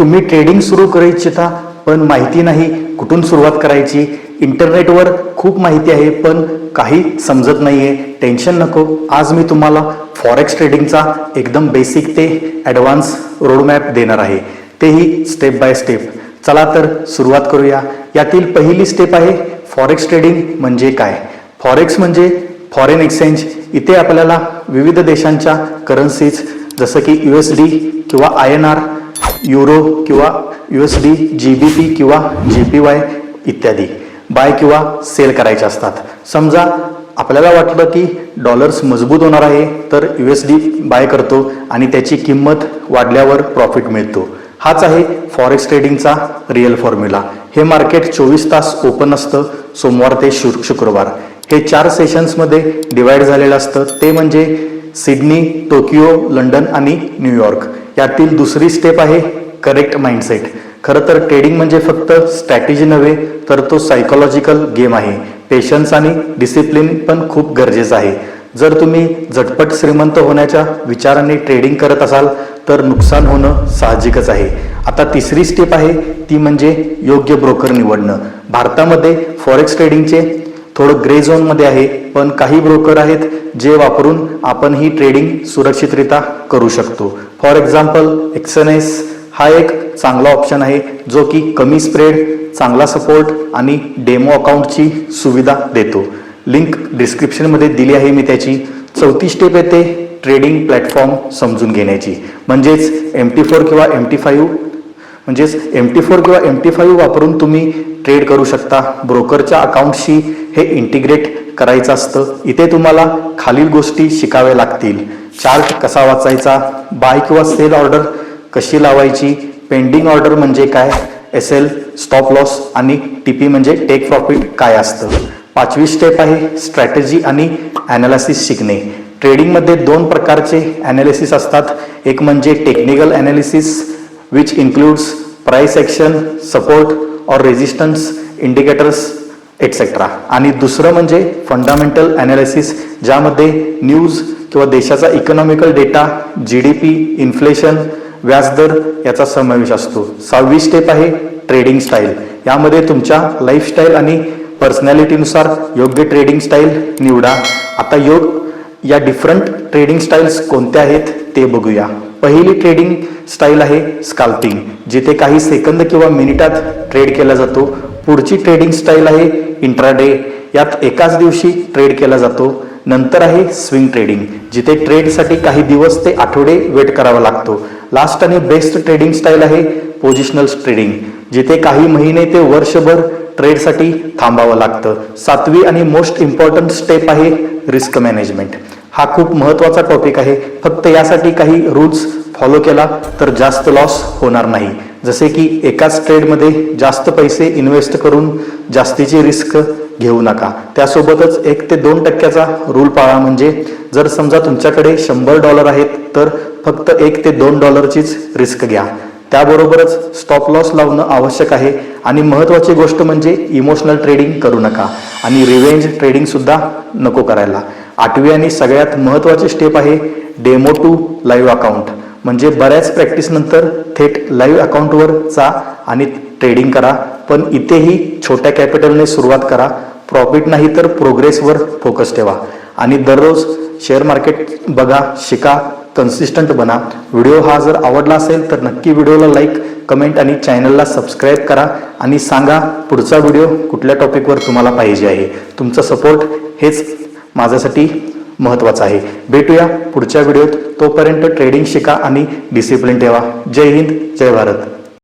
तुम्ही ट्रेडिंग सुरू करू इच्छिता पण माहिती नाही कुठून सुरुवात करायची. इंटरनेटवर खूप माहिती आहे पण काही समजत नाही आहे टेन्शन नको. आज मी तुम्हाला फॉरेक्स ट्रेडिंगचा एकदम बेसिक ते ॲडव्हान्स रोडमॅप देणार आहे. तेही स्टेप बाय स्टेप चला तर सुरुवात करूया. यातील पहिली स्टेप आहे फॉरेक्स ट्रेडिंग म्हणजे काय? फॉरेक्स म्हणजे फॉरेन एक्सचेंज इथे आपल्याला विविध देशांच्या करन्सीज जसं की यू एस डी किंवा आय एन आर युरो किंवा U S D G B P किंवा जी पी वाय इत्यादी. बाय किंवा सेल करायचे असतात. समजा आपल्याला वाटलं की डॉलर्स मजबूत होणार आहे तर यू एस डी बाय करतो आणि त्याची किंमत वाढल्यावर प्रॉफिट मिळतो. हाच आहे फॉरेक्स ट्रेडिंगचा रिअल फॉर्म्युला हे मार्केट चोवीस तास ओपन असतं सोमवार ते शु शुक्रवार. हे चार सेशन्समध्ये डिवाईड झालेलं असतं. ते म्हणजे सिडनी टोकियो लंडन आणि न्यूयॉर्क. यातील दुसरी स्टेप आहे करेक्ट माइंडसेट खरं तर ट्रेडिंग म्हणजे फक्त स्ट्रॅटेजी नव्हे तर तो सायकोलॉजिकल गेम आहे. पेशन्स आणि डिसिप्लिन पण खूप गरजेचं आहे. जर तुम्ही झटपट श्रीमंत होण्याच्या विचाराने ट्रेडिंग करत असाल तर नुकसान होणं साहजिकच आहे. आता तिसरी स्टेप आहे ती म्हणजे योग्य ब्रोकर निवडणं. भारतामध्ये फॉरेक्स ट्रेडिंगचे थोडं ग्रे झोनमध्ये आहे पण काही ब्रोकर आहेत जे वापरून आपण ही ट्रेडिंग सुरक्षितरित्या करू शकतो. फॉर एक्झाम्पल एक्सनेस हा एक चांगला ऑप्शन आहे जो की कमी स्प्रेड चांगला सपोर्ट आणि डेमो अकाउंटची सुविधा देतो. लिंक डिस्क्रिप्शनमध्ये दिली आहे मी त्याची. चौथी स्टेप येते ट्रेडिंग प्लॅटफॉर्म समजून घेण्याची. म्हणजेच एम टी फोर किंवा एम टी फाईव्ह म्हणजेच एम टी फोर किंवा एम टी फाईव्ह वापरून तुम्ही ट्रेड करू शकता. ब्रोकरच्या अकाउंटशी हे इंटिग्रेट करायचं असतं. इथे तुम्हाला खालील गोष्टी शिकाव्या लागतील. चार्ट कसा वाचायचा बाय किंवा सेल ऑर्डर कशी लावायची पेंडिंग ऑर्डर म्हणजे काय एस एल स्टॉप लॉस आणि टी पी म्हणजे टेक प्रॉफिट काय असतं. पाचवी स्टेप आहे स्ट्रॅटेजी आणि ॲनालिसिस शिकणे. ट्रेडिंगमध्ये दोन प्रकारचे ॲनालिसिस असतात. एक म्हणजे technical analysis which includes price action support और रेजिस्टन्स इंडिकेटर्स एक्सेट्रा आणि दुसरं म्हणजे फंडामेंटल ॲनालिसिस ज्यामध्ये न्यूज किंवा देशाचा economical data G D P inflation व्याजदर याचा समावेश असतो. सहावी स्टेप आहे ट्रेडिंग स्टाईल यामध्ये तुमच्या लाईफस्टाईल आणि पर्सनॅलिटीनुसार योग्य ट्रेडिंग स्टाईल निवडा. आता योग या डिफरंट ट्रेडिंग स्टाईल्स कोणत्या आहेत ते बघूया. पहिली ट्रेडिंग स्टाईल आहे स्काल्पिंग जिथे काही सेकंद किंवा मिनिटात ट्रेड केला जातो. पुढची ट्रेडिंग स्टाईल आहे इंट्राडे यात एकाच दिवशी ट्रेड केला जातो. नंतर आहे स्विंग ट्रेडिंग जिथे ट्रेडसाठी काही दिवस ते आठवडे वेट करावा लागतो. लास्ट आणि बेस्ट ट्रेडिंग स्टाईल आहे पोझिशनल ट्रेडिंग जिथे काही महिने ते वर्षभर ट्रेडसाठी थांबावं लागतं. सातवी आणि मोस्ट इम्पॉर्टंट स्टेप आहे रिस्क मॅनेजमेंट हा खूप महत्त्वाचा टॉपिक आहे. फक्त यासाठी काही रूल्स फॉलो केला तर जास्त लॉस होणार नाही. जसे की एकाच ट्रेडमध्ये जास्त पैसे इन्व्हेस्ट करून जास्तीची रिस्क घेऊ नका. त्यासोबतच एक ते दोन टक्क्याचा रूल पाळा म्हणजे जर समजा तुमच्याकडे शंभर डॉलर आहेत तर फक्त एक ते दोन डॉलरचीच रिस्क घ्या. त्याबरोबरच स्टॉप लॉस लावणं आवश्यक आहे आणि महत्त्वाची गोष्ट म्हणजे इमोशनल ट्रेडिंग करू नका आणि रिवेंज ट्रेडिंगसुद्धा नको करायला. आठवी आणि सगळ्यात महत्त्वाची स्टेप आहे डेमो टू लाईव्ह अकाउंट म्हणजे बऱ्याच प्रॅक्टिसनंतर थेट लाईव्ह अकाउंटवर जा आणि ट्रेडिंग करा. पण इथेही छोट्या कॅपिटलने सुरुवात करा. प्रॉफिट नाही तर प्रोग्रेसवर फोकस ठेवा. आणि दररोज शेअर मार्केट बघा शिका कन्सिस्टंट बना. व्हिडिओ हा जर आवडला असेल तर नक्की व्हिडिओला लाईक कमेंट आणि चॅनलला सबस्क्राईब करा. आणि सांगा पुढचा व्हिडिओ कुठल्या टॉपिकवर तुम्हाला पाहिजे आहे. तुमचा सपोर्ट हेच माझ्यासाठी महत्त्वाचं आहे. भेटूया पुढच्या व्हिडिओत. तोपर्यंत ट्रेडिंग शिका आणि डिसिप्लिन ठेवा. जय हिंद जय भारत.